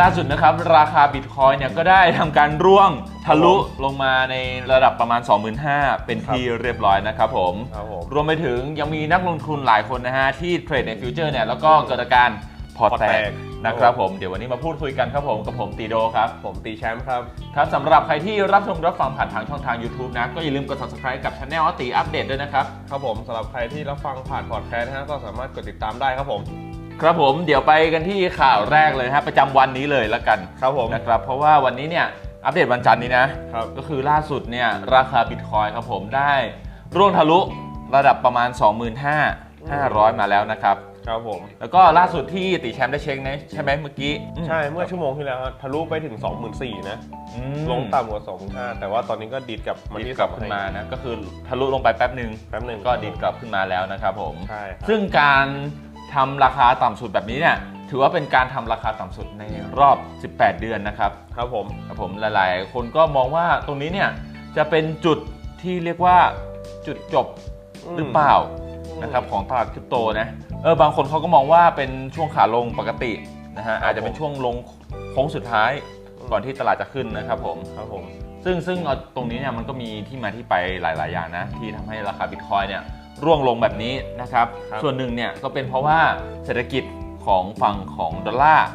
ล่าสุดนะครับ ราคาบิตคอยเนี่ยก็ได้ทำการร่วงทะลุลงมาในระดับประมาณ 25,000 เป็นที่เรียบร้อยนะครับผมครับผม รวมไปถึงยังมีนักลงทุนหลายคนนะฮะ ที่เทรดในฟิวเจอร์เนี่ยแล้วก็เกิดอาการพอร์ตพอร์ตแตแตกก นะครับผม เดี๋ยววันนี้มาพูดคุยกันครับผมกับผมตีโดครับ ผมตีแชมป์ครับ ครับสำหรับใครที่รับชมรับฟังผ่านทางช่องทาง YouTube นะ ก็อย่าลืมกด subscribe กับช anel อติอัปเดตด้วยนะครับ ครับผมสำหรับใครที่รับฟังผ่านพอดแคสต์นะฮะก็สามารถกดติดตามได้ครับผม ครับผมเดี๋ยวไปกันที่ข่าวแรกเลยฮะประจำวันนี้เลยละกันครับผม นะครับ เพราะว่าวันนี้เนี่ยอัปเดตวันจันทร์นี้นะครับ ก็คือล่าสุดเนี่ยราคาบิตคอยครับผมได้ร่วงทะลุระดับประมาณ 25,500 มาแล้วนะครับ ครับผม แล้วก็ล่าสุดที่ติแชมป์ได้เช็คนะใช่ไหมเมื่อกี้อืมใช่เมื่อชั่วโมงที่แล้วฮะทะลุไปถึง 24,000นะ อืมลงต่ำกว่า25,000แต่ว่าตอนนี้ก็ดีดกลับมาดีดที่กลับขึ้นมานะ ก็คือทะลุลงไปแป๊บหนึ่งแป๊บหนึ่งก็ดีดกลับขึ้นมาแล้วนะครับผม ใช่ครับซึ่งการ ทำราคาต่ำสุดแบบนี้เนี่ยถือว่าเป็นการทำราคาต่ำสุดในรอบ 18 เดือนนะครับ ครับผมครับผมหลายๆ คนก็มองว่าตรงนี้เนี่ยจะเป็นจุดที่เรียกว่าจุดจบหรือเปล่านะครับของตลาดคริปโตนะเออบางคนเขาก็มองว่าเป็นช่วงขาลงปกตินะฮะอาจจะเป็นช่วงลงโค้งสุดท้ายก่อนที่ตลาดจะขึ้นนะครับผมครับผมซึ่งซึ่งเอาตรงนี้เนี่ยมันก็มีที่มาที่ไปหลาย ๆ อย่างนะที่ทำให้ราคาบิตคอยเนี่ย ร่วงลงแบบนี้นะครับ ครับ ส่วนหนึ่งเนี่ยก็เป็นเพราะว่าเศรษฐกิจของฝั่งของดอลลาร์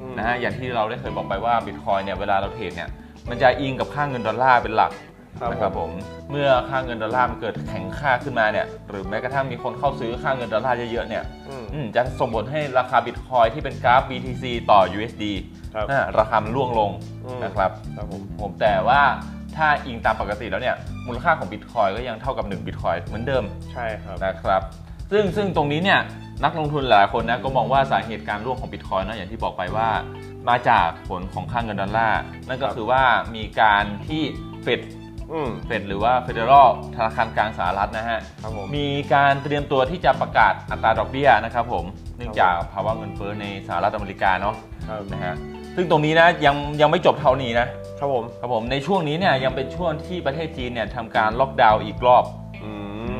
อืมนะฮะอย่างที่เราได้เคยบอกไปว่าบิตคอยเนี่ยเวลาเราเทรดเนี่ยมันจะอิงกับค่าเงินดอลลาร์เป็นหลัก ครับนะครับผผมมเมื่อค่าเงินดอลลาร์มันเกิดแข็งค่าขึ้นมาเนี่ยหรือแม้กระทั่งมีคนเข้าซื้อค่าเงินดอลลาร์เยอะๆเนี่ยอืม อืมจะส่งผลให้ราคาบิตคอยที่เป็นกราฟ BTC ต่อ USD ครับนะราคามันร่วงลงอืม นะครับ ครับผม ผมแต่ว่า ถ้าอิงตามปกติแล้วเนี่ยมูลค่าของบิตคอยก็ยังเท่ากับ1บิตคอยเหมือนเดิมใช่ครับนะครับ ซึ่งซึ่งตรงนี้เนี่ยนักลงทุนหลายคนนะก็มองว่าสาเหตุการร่วงของบิตคอยนะอย่างที่บอกไปว่า มาจากผลของค่าเงินดอลลาร์นั่นก็ครับคือว่ามีการที่เฟดอืมเฟดหรือว่า Federal ธนาคารกลางสหรัฐนะฮะครับผมมีการเตรียมตัวที่จะประกาศอัตราดอกเบี้ยนะครับผมเนื่องจากภาวะเงินเฟ้อในสหรัฐอเมริกาเนาะครับนะฮะ ซึ่งตรงนี้นะยังยังไม่จบเท่านี้นะครับผมครับผมในช่วงนี้เนี่ยยังเป็นช่วงที่ประเทศจีนเนี่ยทำการล็อกดาวน์อีกรอบอื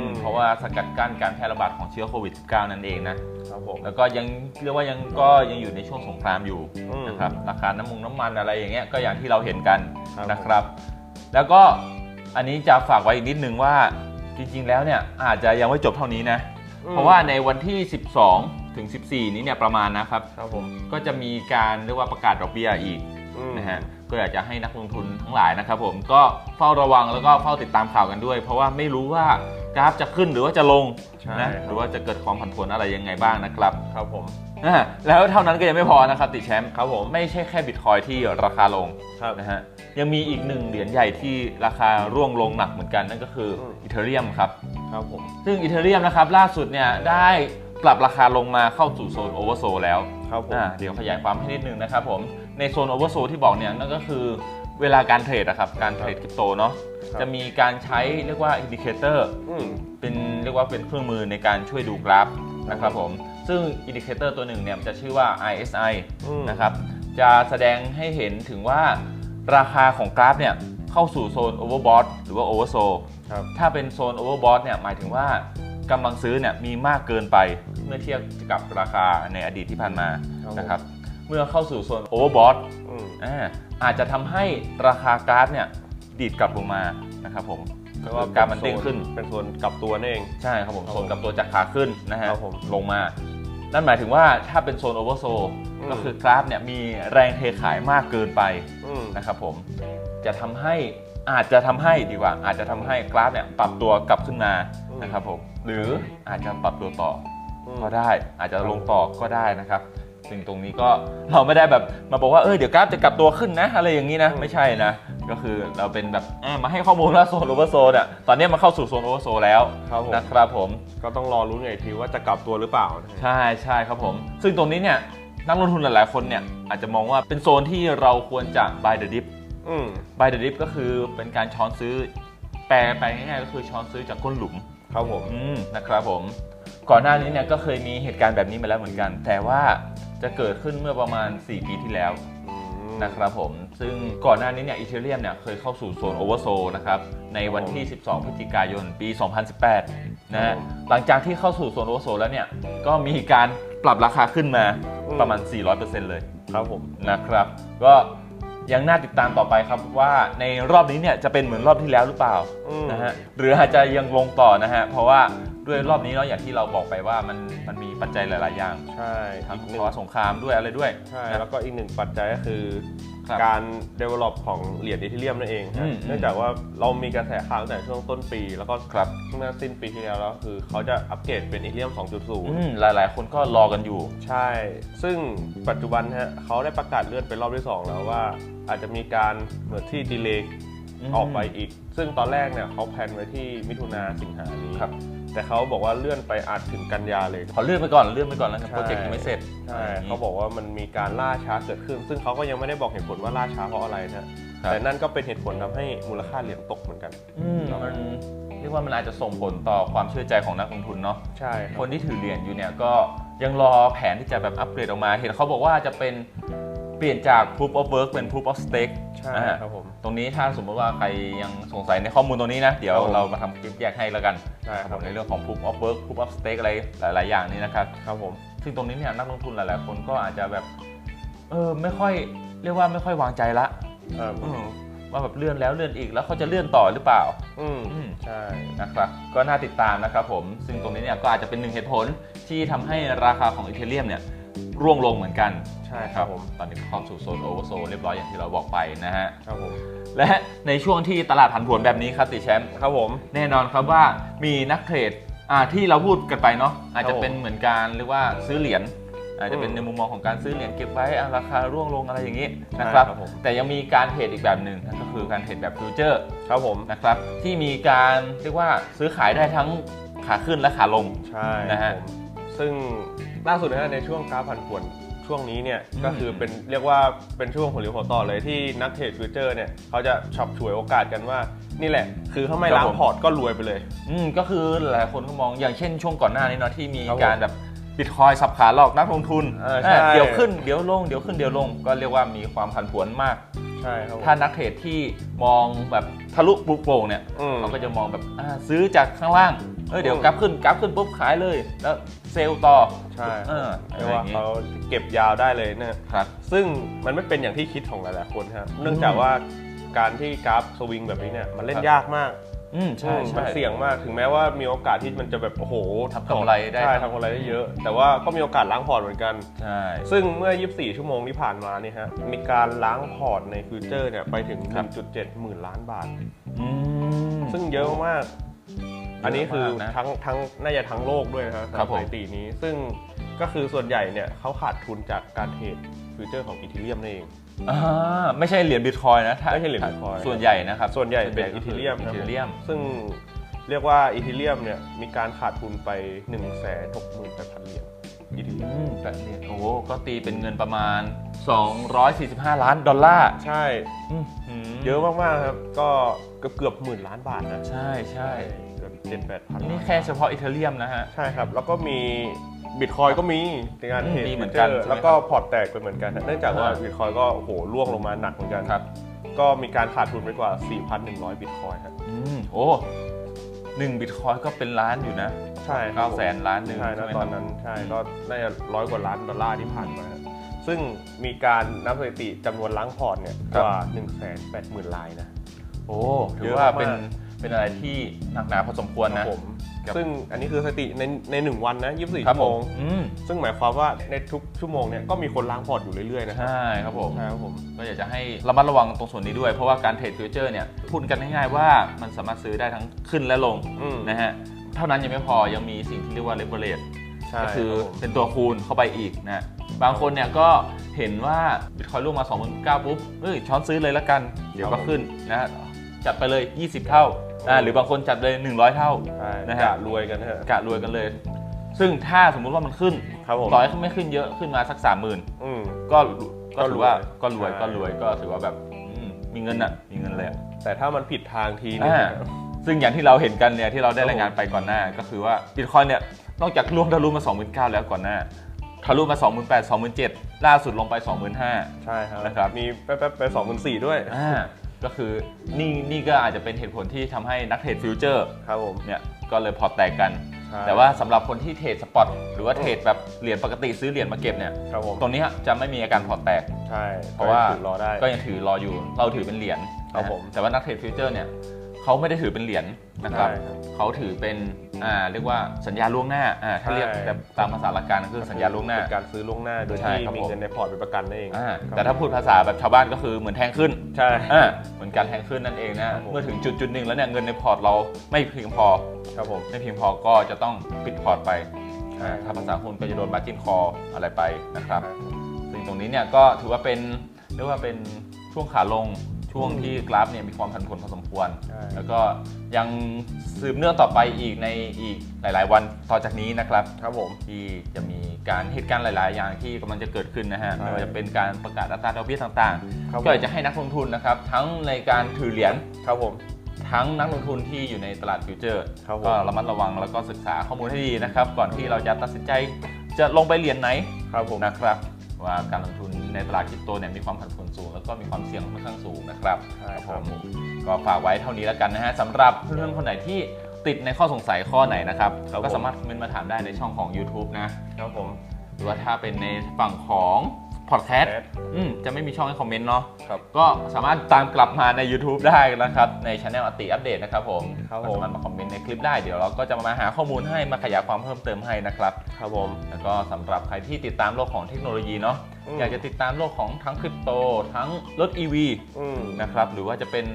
มเพราะว่าสกัดกั้นการแพร่ระบาดของเชื้อโควิด -19 นั่นเองนะครับผมแล้วก็ยังเรียกว่ายังก็ยังอยู่ในช่วงสงครามอยู่อืม นะครับราคาน้ำมันน้ำมันอะไรอย่างเงี้ยก็อย่างที่เราเห็นกันครับนะครับ แล้วก็อันนี้จะฝากไว้อีกนิดนึงว่าจริงๆแล้วเนี่ยอาจจะยังไม่จบเท่านี้นะอืมเพราะว่าในวันที่ 12 ถึง 14 นี้เนี่ยประมาณนะครับ ครับผมก็จะมีการเรียกว่าประกาศดอกเบี้ยอีกอืมนะฮะก็อยากจะให้นักลงทุนทั้งหลายนะครับผมก็เฝ้าระวังแล้วก็เฝ้าติดตามข่าวกันด้วย เพราะว่าไม่รู้ว่ากราฟจะขึ้นหรือว่าจะลงใช่นะหรือว่าจะเกิดความผันผวนอะไรยังไงบ้างนะครับ ครับผมอ่าแล้วเท่านั้นก็ยังไม่พอนะครับติดแชมป์ครับผมไม่ใช่แค่บิตคอยที่ราคาลงครับนะฮะยังมีอีกหนึ่งเหรียญใหญ่ที่ราคาร่วงลงหนักเหมือนกันนั่นก็คืออมอีเทเรียมครับครับผมซึ่งอีเทเรียมนะครับล่าสุดเนี่ยได้ ปรับราคาลงมาเข้าสู่โซนโอเวอร์โซแล้วครับผมอ่าเดี๋ยวขยายความให้นิดนึงนะครับผม ในโซนโอเวอร์โซที่บอกเนี่ยนั่นก็คือเวลาการเทรดนะครับการเทรดคริปโตเนาะครับจะมีการใช้เรียกว่าอินดิเคเตอร์อืมเป็นเรียกว่าเป็นเครื่องมือในการช่วยดูกราฟนะครับผม ซึ่งอินดิเคเตอร์ตัวหนึ่งเนี่ยมันจะชื่อว่า RSI อืมนะครับจะแสดงให้เห็นถึงว่าราคาของกราฟเนี่ยเข้าสู่โซนโอเวอร์บอทหรือว่าโอเวอร์โซครับถ้าเป็นโซนโอเวอร์บอทเนี่ยหมายถึงว่า กำลังซื้อเนี่ยมีมากเกินไปเมื่อเทียบกับราคาในอดีตที่ผ่านมาครับนะครับเมื่อเข้าสู่โซนโอเวอร์บอทอืมอาจจะทำให้ราคากราฟเนี่ยดีดกลับลงมานะครับผมก็ว่ากราฟมันเด้งขึ้นเป็นส่วนกลับตัวนั่นเองใช่ครับผมครับโซนกับตัวจากขาขึ้นนะฮะครับผมลงมานั่นหมายถึงว่าถ้าเป็นโซนโอเวอร์โซอืมก็คือกราฟเนี่ยมีแรงเทขายมากเกินไปอืมนะครับผมจะทำให้ อาจจะทำให้ดีกว่า อาจจะทำให้กราฟเนี่ยปรับตัวกลับขึ้นมานะครับผมหรืออาจจะปรับตัวต่ออืมก็ได้ อาจจะลงต่อก็ได้นะครับซึ่งตรงนี้ก็เราไม่ได้แบบมาบอกว่าเออเดี๋ยวกราฟจะกลับตัวขึ้นนะอะไรอย่างนี้นะไม่ใช่นะก็คือเราเป็นแบบอะมาให้ข้อมูลว่าโซนโอเวอร์โซนอะตอนนี้มันเข้าสู่โซนโอเวอร์โซนแล้วครับผมนะครับผมก็ต้องรอรุ้นอีกทีว่าจะกลับตัวหรือเปล่านะฮะใช่ใช่ครับผม ซึ่งตรงนี้เนี่ยนักลงทุนหลายๆคนเนี่ยอาจจะมองว่าเป็นโซนที่เราควรจะ buy the dip อืม buy the dip ก็คือเป็นการช้อนซื้อ แปลไปง่ายๆก็คือช้อนซื้อจากก้นหลุมครับผมอืมนะครับผม ก่อนหน้านี้เนี่ยก็เคยมีเหตุการณ์แบบนี้มาแล้วเหมือนกัน แต่ว่าจะเกิดขึ้นเมื่อประมาณ 4 ปีที่แล้วอืมนะครับผม ซึ่งก่อนหน้านี้เนี่ยอีเทเรียมเนี่ยเคยเข้าสู่โซนโอเวอร์โซนะครับ ในวันที่ 12 พฤศจิกายน ปี 2018 นะฮะ หลังจากที่เข้าสู่โซนโอเวอร์โซแล้วเนี่ย ก็มีการปรับราคาขึ้นมาประมาณ 400%เลย ครับผม นะครับ ก็ ยังน่าติดตามต่อไปครับว่าในรอบนี้เนี่ยจะเป็นเหมือนรอบที่แล้วหรือเปล่าอืม นะฮะหรืออาจจะยังลงต่อนะฮะเพราะว่าด้วยรอบนี้เนาะอย่างที่เราบอกไปว่ามันมันมีปัจจัยหลาย ๆ อย่างใช่ทั้งอีกหนึ่ภางวะสงครามด้วยอะไรด้วยใช่ นะ แล้วก็อีกหนึ่งปัจจัยก็คือ ครับการ develop ของเหรียญอีเทเรียมนั่นเองอืฮะมเนื่องจากว่าเรามีกระแสข่าวตั้งแต่ช่วงต้นปี แล้วก็ครับ เมื่อสิ้นปีที่แล้วแล้วคือเขาจะอัปเกรดเป็นอีเทเรียม อืมหลายๆ คนก็รอกันอยู่2.0ใช่ ซึ่งปัจจุบันฮะเขาได้ประกาศเลื่อนเป็นรอบที่ 2 แล้วว่า อาจจะมีการเหมือนที่ดีเลย์ อืมออกไปอีก ซึ่งตอนแรกเนี่ยเขาแพลนไว้ที่มิถุนาสิงหานี้ครับ แต่เขาบอกว่าเลื่อนไปอาจถึงกันยาเลย ขอเลื่อนไปก่อนเลื่อนไปก่อนแล้วกันใช่โปรเจกต์ยังไม่เสร็จใช่เขาบอกว่ามันมีการล่าช้าเกิดขึ้น ซึ่งเขาก็ยังไม่ได้บอกเหตุผลว่าล่าช้าเพราะอะไรนะครับแต่นั่นก็เป็นเหตุผลทำให้มูลค่าเหรียญตกเหมือนกันอืมมันเรียกว่ามันอาจจะส่งผลต่อความเชื่อใจของนักลงทุนเนาะใช่คครับนที่ถือเหรียญอยู่เนี่ยก็ยังรอแผนที่จะแบบอัปเกรดออกมา เห็นเขาบอกว่าจะเป็น เปลี่ยนจาก proof of work เป็น proof of stake ใช่นะฮะครับผม ตรงนี้ถ้าสมมติว่าใครยังสงสัยในข้อมูลตรงนี้นะ เดี๋ยวครับผมเรามาทำคลิปแยกให้แล้วกันใช่ครับในเรื่องของ proof of work proof of stake อะไรหลาย ๆ อย่างนี้นะครับ ครับผม ซึ่งตรงนี้เนี่ยนักลงทุนหลาย ๆ คนก็อาจจะแบบเออไม่ค่อยเรียกว่าไม่ค่อยวางใจละเอิ่มอืมว่าแบบเลื่อนแล้วเลื่อนอีกแล้วเขาจะเลื่อนต่อหรือเปล่าอืมอืมใช่นะครับ ก็น่าติดตามนะครับผม ซึ่งตรงนี้เนี่ยก็อาจจะเป็นหนึ่งเหตุผลที่ทำให้ราคาของอีเทเรียมเนี่ย ร่วงลงเหมือนกันใช่ครับผมตอนนี้ก็เข้าสู่โซนโอเวอร์โซเรียบร้อยอย่างที่เราบอกไปนะฮะครับผมและในช่วงที่ตลาดผันผวนแบบนี้ครับติแชมป์ครับผมแน่นอนครับว่ามีนักเทรดอ่าที่เราพูดกันไปเนาะอาจจะครับผมเป็นเหมือนการเรียกว่าซื้อเหรียญอาจจะเป็นอืมในมุมมองของการซื้อเหรียญเก็บไว้อะราคาร่วงลงอะไรอย่างนี้ใช่นะครับครับผมแต่ยังมีการเทรดอีกแบบหนึ่งนั่นก็คือการเทรดแบบฟิวเจอร์ครับผมนะครับ ที่มีการเรียกว่าซื้อขายได้ทั้งขาขึ้นและขาลงใช่นะฮะผมซึ่ง ล่าสุดนะฮะในช่วงกราฟผันผวนช่วงนี้เนี่ยอืมก็คือเป็นเรียกว่าเป็นช่วงหัวเรียวหัวต่อเลยที่นักเทรดฟิวเจอร์เนี่ยเขาจะฉับฉวยโอกาสกันว่า นี่แหละ คือถ้าไม่ล้างพอร์ตก็รวยไปเลย อืมก็คือหลายคนก็มองอย่างเช่นช่วงก่อนหน้านี้เนาะที่มีครับผมการแบบบิตคอยสับขาหลอกนักลงทุนเออใช่เออเดี๋ยวขึ้นเดี๋ยวลงเดี๋ยวขึ้นเดี๋ยวลงก็เรียกว่ามีความผันผวนมากใช่ครับผมถ้านักเทรดที่มองแบบทะลุปลุกโปร่งเนี่ยอืมเขาก็จะมองแบบอ่าซื้อจากข้างล่างเออเดี๋ยวอืมกราฟขึ้นกราฟขึ้นปุ๊บขายเลยแล้วเซลล์ต่อใช่เออเรียกว่าอะไรอย่างงี้เขาเก็บยาวได้เลยนะครับซึ่งมันไม่เป็นอย่างที่คิดของหลายๆคนครับเนื่องจากว่าการที่กราฟสวิงแบบนี้เนี่ยมันเล่นครับยากมากอืมใช่อืมใช่มันเสี่ยงมากถึงแม้ว่ามีโอกาสที่มันจะแบบโอ้โหทำกำไรได้ใช่ทำกำไรได้เยอะ แต่ว่าก็มีโอกาสล้างพอร์ตเหมือนกันใช่ซึ่งเมื่อ 24 ชั่วโมงที่ผ่านมานี่ฮะมีการล้างพอร์ตในฟิวเจอร์เนี่ยไปถึงครับ1.7 หมื่นล้านบาทอืมซึ่งเยอะมาก อันนี้คือเยอะมากนะ ทั้งทั้งน่าจะทั้งโลกด้วยนะครับครับผมสถิตินี้ ซึ่งก็คือส่วนใหญ่เนี่ยเขาขาดทุนจากการเทรดฟิวเจอร์ของอีเทเรียมนั่นเอง อ่าไม่ใช่เหรียญบิตคอยนะถ้าไม่ใช่เหรียญ Bitcoin ส่วนใหญ่นะครับส่วนใหญ่เป็นก็อีคืเทเรียมอีเทเรียม ซึ่งเรียกว่าอีเทเรียมเนี่ยมีการขาดทุนไป1 6 8 0 0 0เหรียญอีเทเรียมอืมแบบนี้โอ้โหก็ตีเป็นเงินประมาณ 245 ล้านดอลลาร์ใช่ อืมอืมเยอะมากๆครับ ก็เกือบเกือบหมื่นล้านบาทนะ ใช่ใช่ เกือบเจ็ดแปดพันนี่แค่เฉพาะอีเทเรียมนะฮะ ใช่ครับ แล้วก็มีบิตคอยก็มีในการเทรดมีเหมือนกันฟิวจใช่ไหมแล้วก็พอร์ตแตกไปเหมือนกันนะเนื่องจากว่าอ่า บิตคอยก็โอ้โหร่วงลงมาหนักเหมือนกันครับ ก็มีการขาดทุนไปกว่า 4,100 บิตคอยครับอืมโอ้หนึ่งบิตคอยก็เป็นล้านอยู่นะใช่ครัเก้าบผมแสนล้านหนึ่งใช่ใช่นะไหมตคอรันบ นั้นใช่ก็น่าจะร้อยกว่าล้านดอลลาร์ที่ผ่านมาซึ่งมีการนับสถิติจำนวนล้างพอร์ตเนี่ยครับกว่า 1 8 0 0 0 0ลายนะ โอ้ถืเยออะว่าเป็นมาก เป็นอะไรที่หนักหนาพอสมควรครันะบผมครับซึ่งอันนี้คือสถิติในในหนึ่งวันนะ24ครับชั่วผโมม ง อืมซึ่งหมายความว่าในทุกชั่วโมงเนี่ยก็มีคนล้างพอร์ตอยู่เรื่อยๆนะครับใช่ครับผมใช่ครับผม ก็อยากจะให้ระมัดระวังตรงส่วนนี้ด้วย เพราะว่าการเทรดฟิวเจอร์เนี่ยพูดกันง่ายๆว่ามันสามารถซื้อได้ทั้งขึ้นและลงอืม นะฮะเท่านั้นยังไม่พอยังมีสิ่งที่เรียกว่า leverage ใช่ก็คือรับผมเป็นตัวคูณเข้าไปอีกนะบางคนเนี่ยก็เห็นว่าบิตคอยล่วงมา 29,000ปุ๊บเอ้ยช้อนซื้อเลยละกัน เดี๋ยวก็ขึ้นนะฮะจัดไปเลย 20 เท่า อ่าหรือบางคนจัดเลย 100 เท่าใช่นะฮะกะรวยกันนะฮะกะรวยกันเลย ซึ่งถ้าสมมุติว่ามันขึ้นครับผม ต่อให้ไม่ขึ้นเยอะขึ้นมาสัก30,000อืมก็ก็ถือว่าก็ก็รรววยยใช่ ก็รวยก็ถือว่าแบบอืมมีเงินอะมีเงินเลยอะ แต่ถ้ามันผิดทางทีนึง อ่าซึ่งอย่างที่เราเห็นกันเนี่ยที่เราได้ครับผมรายงานไปก่อนหน้า ก็คือว่าบิตคอยเนี่ยนอกจากล่วงทะลุมา 29,000 แล้วก่อนหน้าทะลุมา 28,000 27,000 ล่าสุดลงไป 25,000 ใช่ครับนะครับ มีแป๊บๆไปสองพันสี่ด้วย อ่า ก็คือนี่นี่ก็อาจจะเป็นเหตุผลที่ทำให้นักเทรดฟิวเจอร์ครับผม เนี่ยก็เลยพอร์ตแตกกัน ใช่ แต่ว่าสำหรับคนที่เทรดสปอตหรือว่าเทรดแบบเหรียญปกติซื้อเหรียญมาเก็บเนี่ย ครับผม ตรงนี้จะไม่มีอาการพอร์ตแตก ใช่เพราะว่าก็ยังถือรอได้ ก็ยังถือรออยู่เราถือเป็นเหรียญครับผมแต่ว่านักเทรดฟิวเจอร์เนี่ยเขาไม่ได้ถือเป็นเหรียญนะครับใช่ครับ เขาถือเป็น อ่าเรียกว่าสัญญาล่วงหน้าอ่าถ้าเรียกใช่แบบตามภาษาหลักการก็คือสัญญาล่วงหน้าเป็นการซื้อล่วงหน้าโดยใช่ที่ครับมีผมเงินในพอร์ตเป็นประกันนั่นเองอ่าครับแต่ถ้าพูดภาษาแบบชาวบ้านก็คือเหมือนแทงขึ้นใช่อ่าเหมือนการแทงขึ้นนั่นเองนะครับผมเมื่อถึงจุดจุดหนึ่งแล้วเนี่ยเงินในพอร์ตเราไม่เพียงพอครับผมไม่เพียงพอก็จะต้องปิดพอร์ตไปใช่อ่าถ้าภาษาหุ้นก็จะโดนมาจินคออะไรไปนะครับ ซึ่งตรงนี้เนี่ยก็ถือว่าเป็นเรียกว่าเป็นช่วงขาลง ช่วงที่กราฟเนี่ยมีความผันผวนพอสมควร ใช่ แล้วก็ยังสืบเนื่องต่อไปอีกในอีกหลาย ๆ วันต่อจากนี้นะครับ ครับผม ที่จะมีการเหตุการณ์หลาย ๆ อย่างที่กำลังจะเกิดขึ้นนะฮะใช่ไม่ว่าจะเป็นการประกาศอัตราดอกเบี้ยต่าง ครับๆก็อยากจะให้นักลงทุนนะครับ ทั้งในการถือเหรียญครับผม ทั้งนักลงทุนที่อยู่ในตลาดฟิวเจอร์ครับผม ก็ระมัดระวังแล้วก็ศึกษาข้อมูลให้ดีนะครับ ก่อนที่เราจะตัดสินใจจะลงไปเหรียญไหนครับผมนะครับ ว่าการลงทุนในตลาดคริปโตเนี่ยมีความผันผวนสูง แล้วก็มีความเสี่ยงค่อนข้างสูงนะครับใช่ครับก็ฝากไว้เท่านี้แล้วกันนะฮะสำหรับเพื่อนๆคนไหนที่ติดในข้อสงสัยข้อไหนนะครับครับผมก็สามารถคอมเมนต์มาถามได้ในช่องของ YouTube นะครับผมหรือว่าถ้าเป็นในฝั่งของ พอดแคสต์ Podcast อืมจะไม่มีช่องให้คอมเมนต์เนาะครับก็สามารถตามกลับมาใน YouTube ได้นะครับ ในช anel อติอัปเดตนะครับผมครับก็ผมสามารถมาคอมเมนต์ในคลิปได้เดี๋ยวเราก็จะมาหาข้อมูลให้มาขยายความเพิ่มเติมให้นะครับครับผมแล้วก็สำหรับใครที่ติดตามโลกของเทคโนโลยีเนาะอืมอยากจะติดตามโลกของทั้งคริปโต ทั้งรถ EV อืมนะครับหรือว่าจะเป็น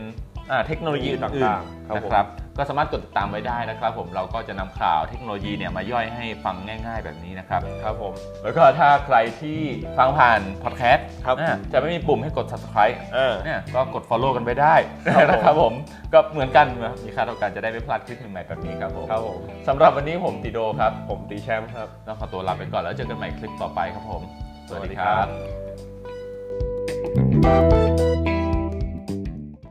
อ่าเทคโนโลยีต่างๆอื่นครับๆนะครับ ก็สามารถกดติดตามไว้ได้นะครับ ผมเราก็จะนำข่าวเทคโนโลยีเนี่ยมาย่อยให้ฟังง่าย ๆ แบบนี้นะครับครับผมแล้วก็ถ้าใครที่ฟังผ่านพอดแคสต์ครับอ่าจะไม่มีปุ่มให้กด subscribe อ่าเนี่ยก็กด follow กันไปได้ครับผมนะครับผมก็เหมือนกันนะมีค่าเท่ากันจะได้ไม่พลาดคลิปใหม่ๆแบบนี้ครับผมครับผมสำหรับวันนี้ผมติโดครับ ผมตีแชมป์ครับต้องขอตัวลาไปก่อนแล้วเจอกันใหม่คลิปต่อไปครับผม สวัสดีสวัสดีคครัรับบ